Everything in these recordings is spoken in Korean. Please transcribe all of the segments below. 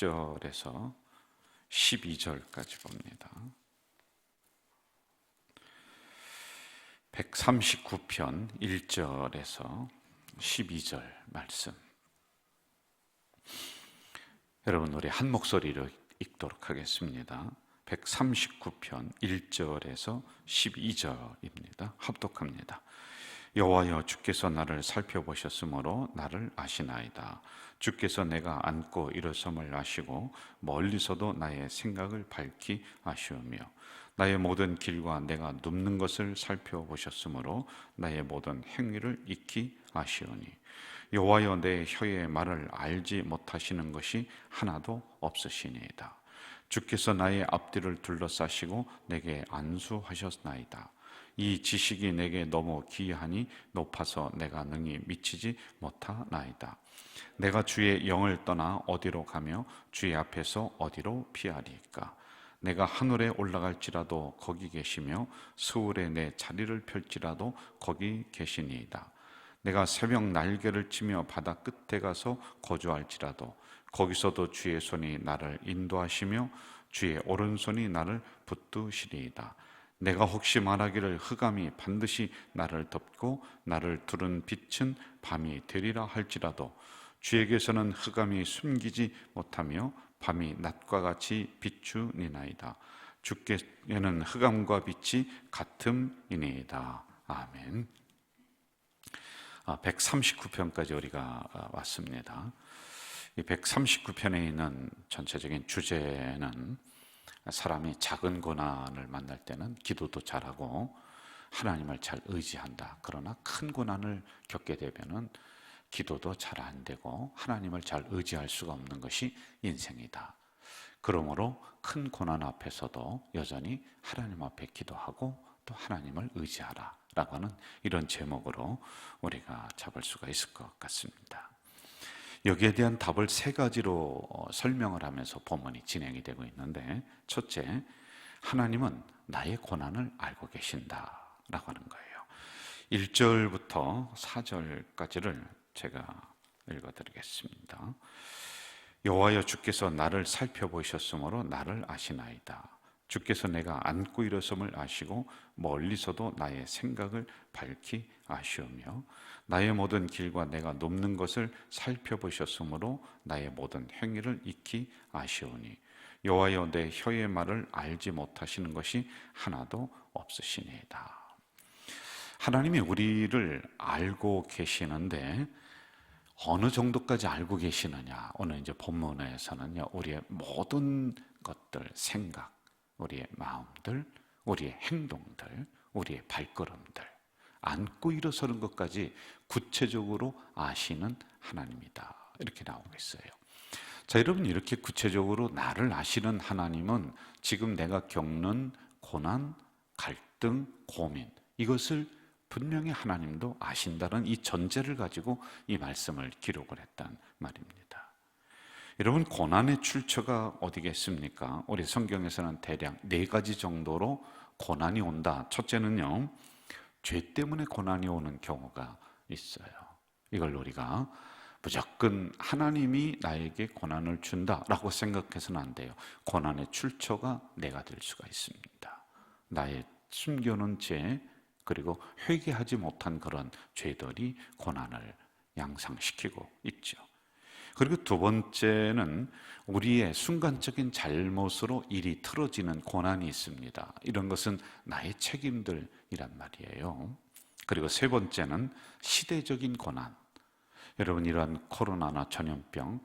1절에서 12절까지 봅니다. 139편 1절에서 12절 말씀. 여러분 우리 한 목소리로 읽도록 하겠습니다. 139편 1절에서 12절입니다. 합독합니다. 여호와여 주께서 나를 살펴보셨으므로 나를 아시나이다. 주께서 내가 앉고 일어섬을 아시고 멀리서도 나의 생각을 밝히 아시오며 나의 모든 길과 내가 눕는 것을 살펴보셨으므로 나의 모든 행위를 익히 아시오니 여호와여 내 혀의 말을 알지 못하시는 것이 하나도 없으시니이다. 주께서 나의 앞뒤를 둘러싸시고 내게 안수하셨나이다. 이 지식이 내게 너무 기이하니 높아서 내가 능히 미치지 못하나이다. 내가 주의 영을 떠나 어디로 가며 주의 앞에서 어디로 피하리까? 내가 하늘에 올라갈지라도 거기 계시며 수울에 내 자리를 펼지라도 거기 계시니이다. 내가 새벽 날개를 치며 바다 끝에 가서 거주할지라도 거기서도 주의 손이 나를 인도하시며 주의 오른손이 나를 붙드시리이다. 내가 혹시 말하기를 흑암이 반드시 나를 덮고 나를 두른 빛은 밤이 되리라 할지라도 주에게서는 흑암이 숨기지 못하며 밤이 낮과 같이 비추니나이다. 주께는 흑암과 빛이 같음이니이다. 아멘. 139편까지 우리가 왔습니다. 이 139편에 있는 전체적인 주제는 사람이 작은 고난을 만날 때는 기도도 잘하고 하나님을 잘 의지한다. 그러나 큰 고난을 겪게 되면은 기도도 잘 안 되고 하나님을 잘 의지할 수가 없는 것이 인생이다. 그러므로 큰 고난 앞에서도 여전히 하나님 앞에 기도하고 또 하나님을 의지하라. 라고 하는 이런 제목으로 우리가 잡을 수가 있을 것 같습니다. 여기에 대한 답을 세 가지로 어, 설명을 하면서 본문이 진행이 되고 있는데 첫째, 하나님은 나의 고난을 알고 계신다 라고 하는 거예요. 1절부터 4절까지를 제가 읽어 드리겠습니다. 여호와여 주께서 나를 살펴보셨으므로 나를 아시나이다. 주께서 내가 앉고 일어섬을 아시고 멀리서도 나의 생각을 밝히 아시오며 나의 모든 길과 내가 눕는 것을 살펴보셨으므로 나의 모든 행위를 익히 아시오니 여호와여 내 혀의 말을 알지 못하시는 것이 하나도 없으시니이다. 하나님이 우리를 알고 계시는데 어느 정도까지 알고 계시느냐? 오늘 이제 본문에서는요, 우리의 모든 것들, 생각, 우리의 마음들, 우리의 행동들, 우리의 발걸음들, 안고 일어서는 것까지 구체적으로 아시는 하나님이다. 이렇게 나오고 있어요. 자, 여러분, 이렇게 구체적으로 나를 아시는 하나님은 지금 내가 겪는 고난, 갈등, 고민, 이것을 분명히 하나님도 아신다는 이 전제를 가지고 이 말씀을 기록을 했단 말입니다. 여러분, 고난의 출처가 어디겠습니까? 우리 성경에서는 대략 네 가지 정도로 고난이 온다. 첫째는요, 죄 때문에 고난이 오는 경우가 있어요. 이걸 우리가 무조건 하나님이 나에게 고난을 준다라고 생각해서는 안 돼요. 고난의 출처가 내가 될 수가 있습니다. 나의 숨겨놓은 죄, 그리고 회개하지 못한 그런 죄들이 고난을 양상시키고 있죠. 그리고 두 번째는 우리의 순간적인 잘못으로 일이 틀어지는 고난이 있습니다. 이런 것은 나의 책임들이란 말이에요. 그리고 세 번째는 시대적인 고난. 여러분, 이런 코로나나 전염병,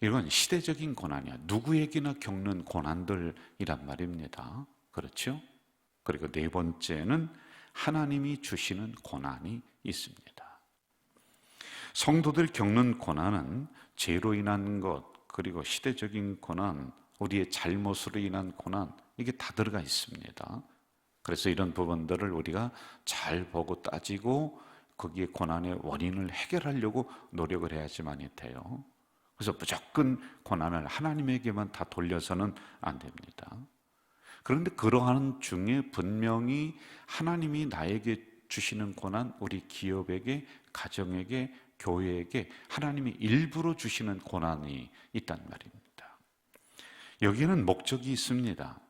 이건 시대적인 고난이야. 누구에게나 겪는 고난들이란 말입니다. 그렇죠? 그리고 네 번째는 하나님이 주시는 고난이 있습니다. 성도들 겪는 고난은 죄로 인한 것, 그리고 시대적인 고난, 우리의 잘못으로 인한 고난, 이게 다 들어가 있습니다. 그래서 이런 부분들을 우리가 잘 보고 따지고 거기에 고난의 원인을 해결하려고 노력을 해야지만이 돼요. 그래서 무조건 고난을 하나님에게만 다 돌려서는 안 됩니다. 그런데 그러한 중에 분명히 하나님이 나에게 주시는 고난, 우리 기업에게, 가정에게, 교회에게 하나님이 일부러 주시는 고난이 있단 말입니다. 여기에는 목적이 있습니다.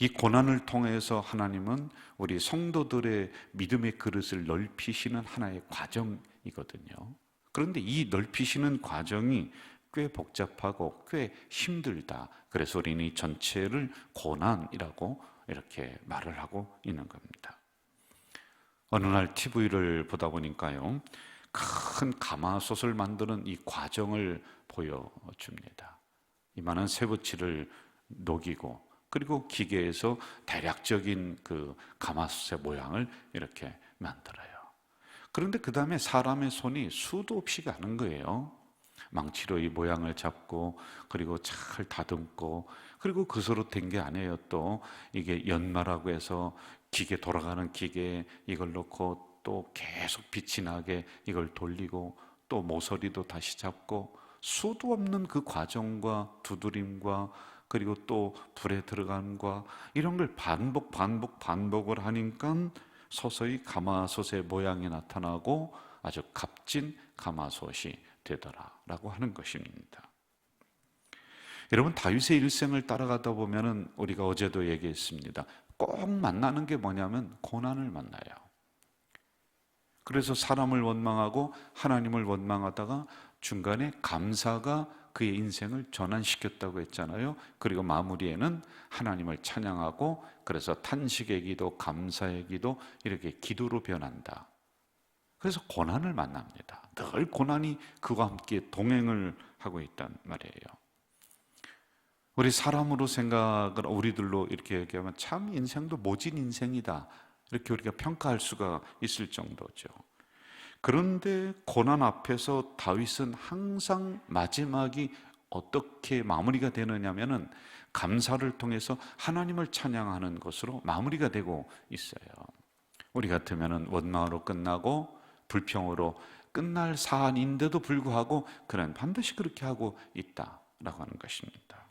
이 고난을 통해서 하나님은 우리 성도들의 믿음의 그릇을 넓히시는 하나의 과정이거든요. 그런데 이 넓히시는 과정이 꽤 복잡하고 꽤 힘들다. 그래서 우리는 이 전체를 고난이라고 이렇게 말을 하고 있는 겁니다. 어느 날 TV를 보다 보니까요. 큰 가마솥을 만드는 이 과정을 보여줍니다. 이만한 쇠붙이를 녹이고 그리고 기계에서 대략적인 그 가마솥의 모양을 이렇게 만들어요. 그런데 그 다음에 사람의 손이 수도 없이 가는 거예요. 망치로 이 모양을 잡고 그리고 잘 다듬고 그리고 그서로 된 게 아니에요. 또 이게 연마라고 해서 기계 돌아가는 기계에 이걸 넣고 또 계속 빛이 나게 이걸 돌리고 또 모서리도 다시 잡고 수도 없는 그 과정과 두드림과 그리고 또 불에 들어간과 이런 걸 반복 반복 반복을 하니까 서서히 가마솥의 모양이 나타나고 아주 값진 가마솥이 되더라라고 하는 것입니다. 여러분 다윗의 일생을 따라가다 보면은 우리가 어제도 얘기했습니다. 꼭 만나는 게 뭐냐면 고난을 만나요. 그래서 사람을 원망하고 하나님을 원망하다가 중간에 감사가 그의 인생을 전환시켰다고 했잖아요. 그리고 마무리에는 하나님을 찬양하고 그래서 탄식의 기도, 감사의 기도 이렇게 기도로 변한다. 그래서 고난을 만납니다. 늘 고난이 그와 함께 동행을 하고 있단 말이에요. 우리 사람으로 생각을 우리들로 이렇게 얘기하면 참 인생도 모진 인생이다. 이렇게 우리가 평가할 수가 있을 정도죠. 그런데 고난 앞에서 다윗은 항상 마지막이 어떻게 마무리가 되느냐면은 감사를 통해서 하나님을 찬양하는 것으로 마무리가 되고 있어요. 우리 같으면은 원망으로 끝나고 불평으로 끝날 사안인데도 불구하고 그는 반드시 그렇게 하고 있다라고 하는 것입니다.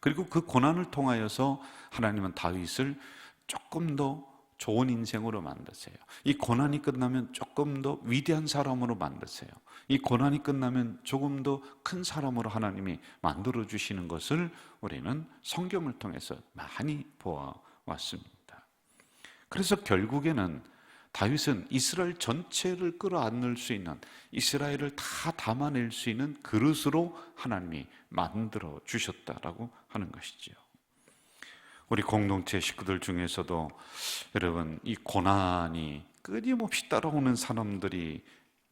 그리고 그 고난을 통하여서 하나님은 다윗을 조금 더 좋은 인생으로 만드세요. 이 고난이 끝나면 조금 더 위대한 사람으로 만드세요. 이 고난이 끝나면 조금 더 큰 사람으로 하나님이 만들어 주시는 것을 우리는 성경을 통해서 많이 보아 왔습니다. 그래서 결국에는 다윗은 이스라엘 전체를 끌어안을 수 있는 이스라엘을 다 담아낼 수 있는 그릇으로 하나님이 만들어 주셨다라고 하는 것이지요. 우리 공동체 식구들 중에서도 여러분 이 고난이 끊임없이 따라오는 사람들이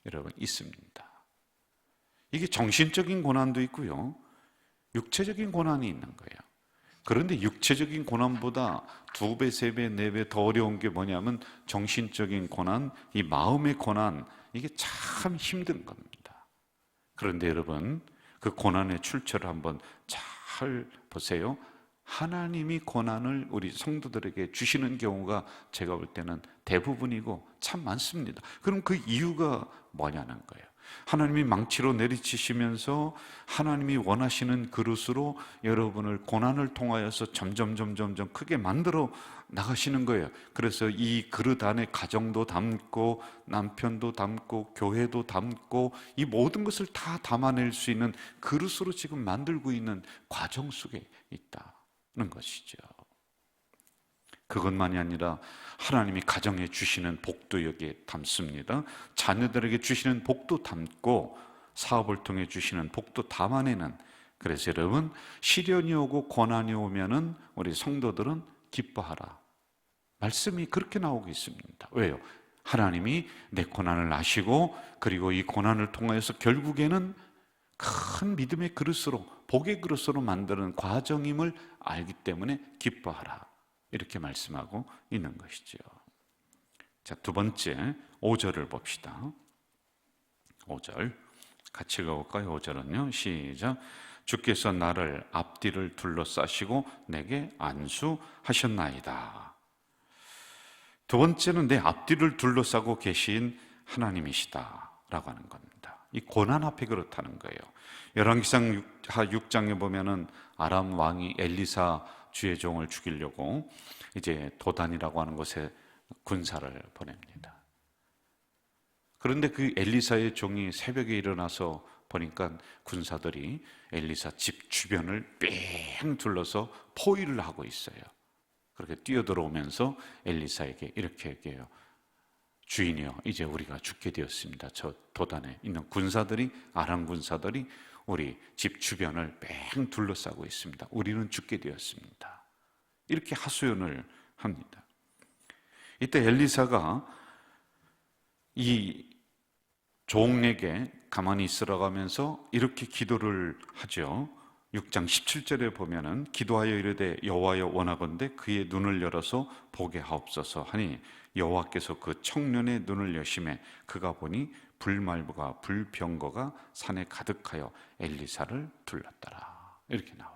여러분 있습니다. 이게 정신적인 고난도 있고요. 육체적인 고난이 있는 거예요. 그런데 육체적인 고난보다 두 배, 세 배, 네 배 더 어려운 게 뭐냐면 정신적인 고난, 이 마음의 고난, 이게 참 힘든 겁니다. 그런데 여러분, 그 고난의 출처를 한번 잘 보세요. 하나님이 고난을 우리 성도들에게 주시는 경우가 제가 볼 때는 대부분이고 참 많습니다. 그럼 그 이유가 뭐냐는 거예요. 하나님이 망치로 내리치시면서 하나님이 원하시는 그릇으로 여러분을 고난을 통하여서 점점 점점 점 크게 만들어 나가시는 거예요. 그래서 이 그릇 안에 가정도 담고 남편도 담고 교회도 담고 이 모든 것을 다 담아낼 수 있는 그릇으로 지금 만들고 있는 과정 속에 있다 는 것이죠. 그것만이 아니라 하나님이 가정에 주시는 복도 여기에 담습니다. 자녀들에게 주시는 복도 담고 사업을 통해 주시는 복도 담아내는 그래서 여러분 시련이 오고 고난이 오면은 우리 성도들은 기뻐하라. 말씀이 그렇게 나오고 있습니다. 왜요? 하나님이 내 고난을 아시고 그리고 이 고난을 통하여서 결국에는 큰 믿음의 그릇으로 복의 그릇으로 만드는 과정임을 알기 때문에 기뻐하라. 이렇게 말씀하고 있는 것이죠. 자, 두 번째 5절을 봅시다. 5절. 같이 가볼까요? 5절은요. 시작. 주께서 나를 앞뒤를 둘러싸시고 내게 안수하셨나이다. 두 번째는 내 앞뒤를 둘러싸고 계신 하나님이시다. 라고 하는 겁니다. 이 고난 앞에 그렇다는 거예요. 열왕기상 6장에 보면은 아람 왕이 엘리사 주의 종을 죽이려고 이제 도단이라고 하는 곳에 군사를 보냅니다. 그런데 그 엘리사의 종이 새벽에 일어나서 보니까 군사들이 엘리사 집 주변을 뺑 둘러서 포위를 하고 있어요. 그렇게 뛰어들어오면서 엘리사에게 이렇게 얘기해요. 주인이여, 이제 우리가 죽게 되었습니다. 저 도단에 있는 군사들이, 아람 군사들이 우리 집 주변을 뺑 둘러싸고 있습니다. 우리는 죽게 되었습니다. 이렇게 하소연을 합니다. 이때 엘리사가 이 종에게 가만히 있으라고 하면서 이렇게 기도를 하죠. 6장 17절에 보면은 기도하여 이르되 여호와여 원하건대 그의 눈을 열어서 보게 하옵소서 하니 여호와께서 그 청년의 눈을 여심해 그가 보니 불말과 불병거가 산에 가득하여 엘리사를 둘렀더라. 이렇게 나와요.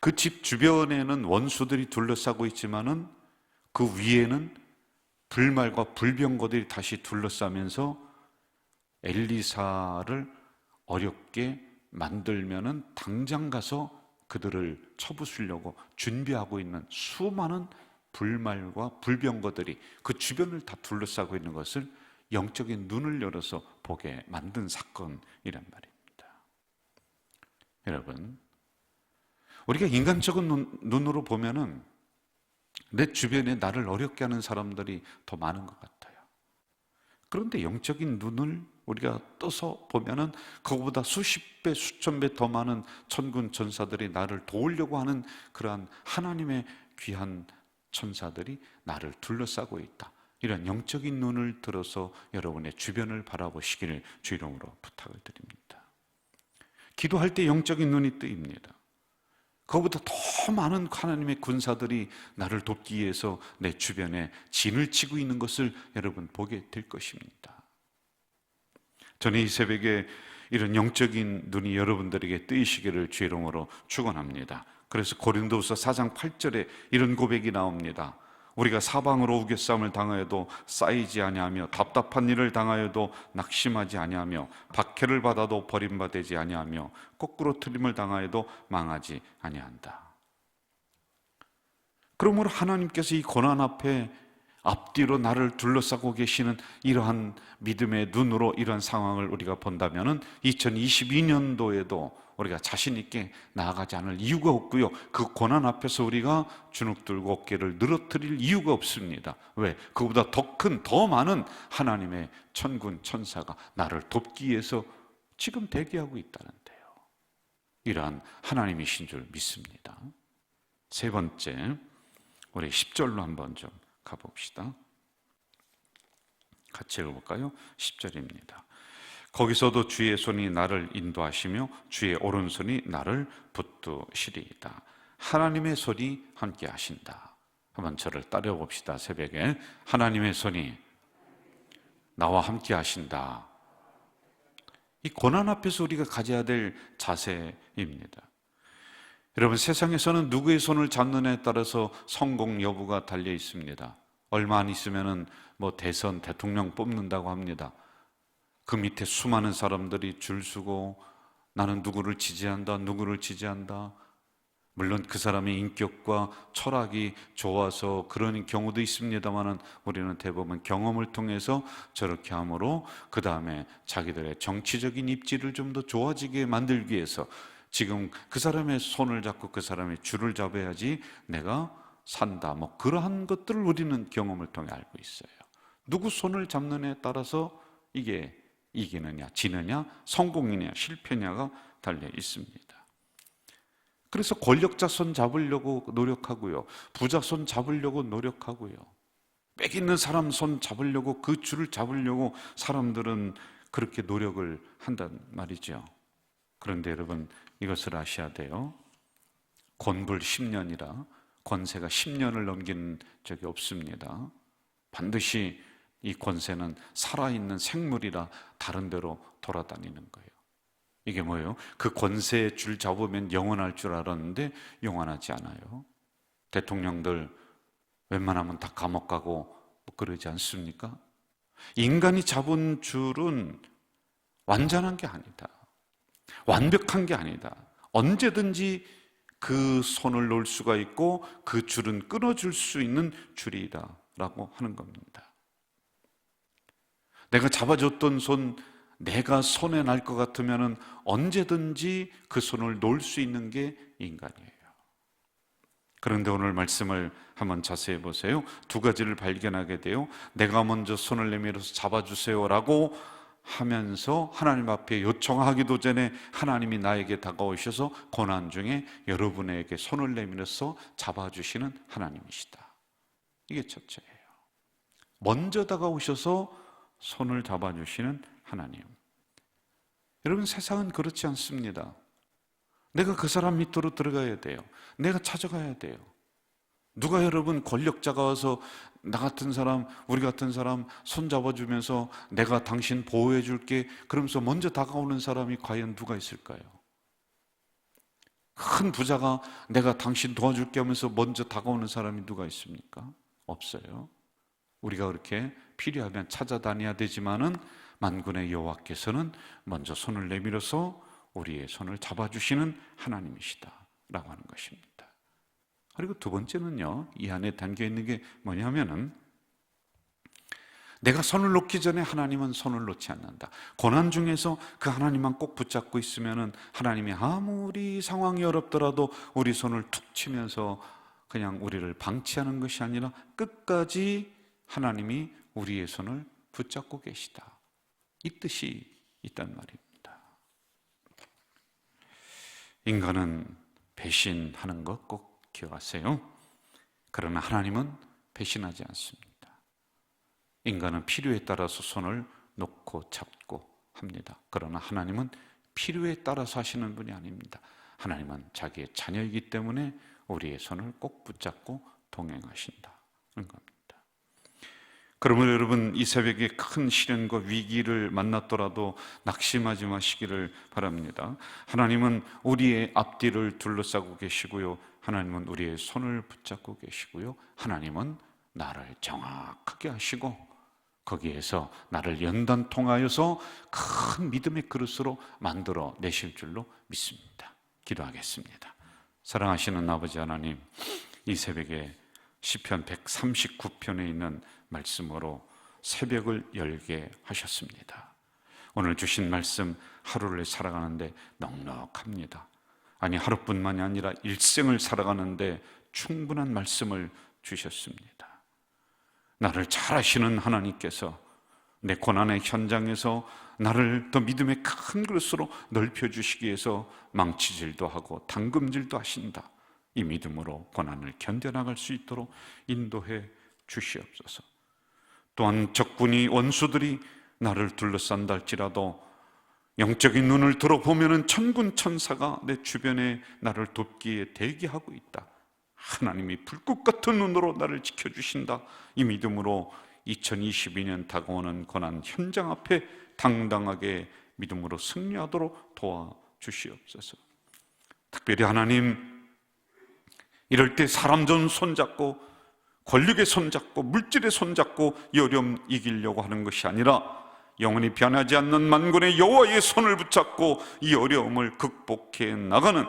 그 집 주변에는 원수들이 둘러싸고 있지만은 그 위에는 불말과 불병거들이 다시 둘러싸면서 엘리사를 어렵게 만들면은 당장 가서 그들을 쳐부수려고 준비하고 있는 수많은 불말과 불병거들이 그 주변을 다 둘러싸고 있는 것을 영적인 눈을 열어서 보게 만든 사건이란 말입니다. 여러분, 우리가 인간적인 눈, 눈으로 보면은 내 주변에 나를 어렵게 하는 사람들이 더 많은 것 같아요. 그런데 영적인 눈을 우리가 떠서 보면은 그거보다 수십 배, 수천 배 더 많은 천군 천사들이 나를 도우려고 하는 그러한 하나님의 귀한 천사들이 나를 둘러싸고 있다. 이런 영적인 눈을 들어서 여러분의 주변을 바라보시기를 주 이름으로 부탁을 드립니다. 기도할 때 영적인 눈이 뜨입니다. 그보다 더 많은 하나님의 군사들이 나를 돕기 위해서 내 주변에 진을 치고 있는 것을 여러분 보게 될 것입니다. 저는 이 새벽에 이런 영적인 눈이 여러분들에게 뜨이시기를 주 이름으로 축원합니다. 그래서 고린도서 4장 8절에 이런 고백이 나옵니다. 우리가 사방으로 우겨싸움을 당하여도 쌓이지 아니하며 답답한 일을 당하여도 낙심하지 아니하며 박해를 받아도 버림받지 아니하며 거꾸로 틀림을 당하여도 망하지 아니한다. 그러므로 하나님께서 이 고난 앞에 앞뒤로 나를 둘러싸고 계시는 이러한 믿음의 눈으로 이러한 상황을 우리가 본다면은 2022년도에도 우리가 자신 있게 나아가지 않을 이유가 없고요. 그 고난 앞에서 우리가 주눅 들고 어깨를 늘어뜨릴 이유가 없습니다. 왜? 그보다 더 큰, 더 많은 하나님의 천군 천사가 나를 돕기 위해서 지금 대기하고 있다는데요. 이러한 하나님이신 줄 믿습니다. 세 번째, 우리 10절로 한번 좀 가봅시다. 같이 읽어볼까요? 10절입니다. 거기서도 주의 손이 나를 인도하시며 주의 오른손이 나를 붙드시리이다. 하나님의 손이 함께 하신다. 한번 저를 따라 봅시다. 새벽에 하나님의 손이 나와 함께 하신다. 이 고난 앞에서 우리가 가져야 될 자세입니다. 여러분 세상에서는 누구의 손을 잡느냐에 따라서 성공 여부가 달려 있습니다. 얼마 안 있으면은 뭐 대선 대통령 뽑는다고 합니다. 그 밑에 수많은 사람들이 줄 서고 나는 누구를 지지한다, 누구를 지지한다. 물론 그 사람의 인격과 철학이 좋아서 그런 경우도 있습니다만은 우리는 대부분 경험을 통해서 저렇게 함으로 그 다음에 자기들의 정치적인 입지를 좀 더 좋아지게 만들기 위해서 지금 그 사람의 손을 잡고 그 사람의 줄을 잡아야지 내가 산다. 뭐 그러한 것들을 우리는 경험을 통해 알고 있어요. 누구 손을 잡느냐에 따라서 이게 이기느냐, 지느냐, 성공이냐, 실패냐가 달려 있습니다. 그래서 권력자 손 잡으려고 노력하고요. 부자 손 잡으려고 노력하고요. 빽 있는 사람 손 잡으려고 그 줄을 잡으려고 사람들은 그렇게 노력을 한단 말이죠. 그런데 여러분 이것을 아셔야 돼요. 권불 10년이라 권세가 10년을 넘긴 적이 없습니다. 반드시 이 권세는 살아있는 생물이라 다른 데로 돌아다니는 거예요. 이게 뭐예요? 그 권세의 줄 잡으면 영원할 줄 알았는데 영원하지 않아요. 대통령들 웬만하면 다 감옥 가고 뭐 그러지 않습니까? 인간이 잡은 줄은 완전한 게 아니다. 완벽한 게 아니다. 언제든지 그 손을 놓을 수가 있고 그 줄은 끊어줄 수 있는 줄이다 라고 하는 겁니다. 내가 잡아줬던 손 내가 손에 날 것 같으면 언제든지 그 손을 놓을 수 있는 게 인간이에요. 그런데 오늘 말씀을 한번 자세히 보세요. 두 가지를 발견하게 돼요. 내가 먼저 손을 내밀어서 잡아주세요라고 하면서 하나님 앞에 요청하기도 전에 하나님이 나에게 다가오셔서 고난 중에 여러분에게 손을 내밀어서 잡아주시는 하나님이시다. 이게 첫째예요. 먼저 다가오셔서 손을 잡아주시는 하나님. 여러분 세상은 그렇지 않습니다. 내가 그 사람 밑으로 들어가야 돼요. 내가 찾아가야 돼요. 누가 여러분 권력자가 와서 나 같은 사람, 우리 같은 사람 손 잡아주면서 내가 당신 보호해 줄게 그러면서 먼저 다가오는 사람이 과연 누가 있을까요? 큰 부자가 내가 당신 도와줄게 하면서 먼저 다가오는 사람이 누가 있습니까? 없어요. 우리가 그렇게 필요하면 찾아다녀야 되지만은 만군의 여호와께서는 먼저 손을 내밀어서 우리의 손을 잡아주시는 하나님이시다라고 하는 것입니다. 그리고 두 번째는요, 이 안에 담겨 있는 게 뭐냐면은 내가 손을 놓기 전에 하나님은 손을 놓지 않는다. 고난 중에서 그 하나님만 꼭 붙잡고 있으면은 하나님이 아무리 상황이 어렵더라도 우리 손을 툭 치면서 그냥 우리를 방치하는 것이 아니라 끝까지 하나님이 우리의 손을 붙잡고 계시다. 이 뜻이 있단 말입니다. 인간은 배신하는 것 꼭 기억하세요. 그러나 하나님은 배신하지 않습니다. 인간은 필요에 따라서 손을 놓고 잡고 합니다. 그러나 하나님은 필요에 따라서 하시는 분이 아닙니다. 하나님은 자기의 자녀이기 때문에 우리의 손을 꼭 붙잡고 동행하신다는 겁니다. 그러면 여러분 이 새벽에 큰 시련과 위기를 만났더라도 낙심하지 마시기를 바랍니다. 하나님은 우리의 앞뒤를 둘러싸고 계시고요. 하나님은 우리의 손을 붙잡고 계시고요. 하나님은 나를 정확하게 하시고 거기에서 나를 연단 통하여서 큰 믿음의 그릇으로 만들어 내실 줄로 믿습니다. 기도하겠습니다. 사랑하시는 아버지 하나님, 이 새벽에 시편 139편에 있는 말씀으로 새벽을 열게 하셨습니다. 오늘 주신 말씀 하루를 살아가는데 넉넉합니다. 아니 하루뿐만이 아니라 일생을 살아가는데 충분한 말씀을 주셨습니다. 나를 잘 아시는 하나님께서 내 고난의 현장에서 나를 더 믿음의 큰 그릇으로 넓혀 주시기 위해서 망치질도 하고 당금질도 하신다. 이 믿음으로 고난을 견뎌나갈 수 있도록 인도해 주시옵소서. 또한 적군이 원수들이 나를 둘러싼다 할지라도 영적인 눈을 들어보면은 천군 천사가 내 주변에 나를 돕기에 대기하고 있다. 하나님이 불꽃 같은 눈으로 나를 지켜주신다. 이 믿음으로 2022년 다가오는 고난 현장 앞에 당당하게 믿음으로 승리하도록 도와주시옵소서. 특별히 하나님, 이럴 때 사람 전 손잡고 권력의 손잡고 물질의 손잡고 이 어려움 이기려고 하는 것이 아니라 영원히 변하지 않는 만군의 여호와의 손을 붙잡고 이 어려움을 극복해 나가는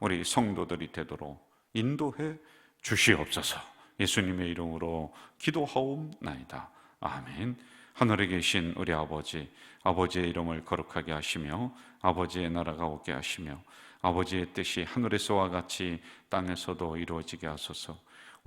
우리 성도들이 되도록 인도해 주시옵소서. 예수님의 이름으로 기도하옵나이다. 아멘. 하늘에 계신 우리 아버지, 아버지의 이름을 거룩하게 하시며 아버지의 나라가 오게 하시며 아버지의 뜻이 하늘에서와 같이 땅에서도 이루어지게 하소서.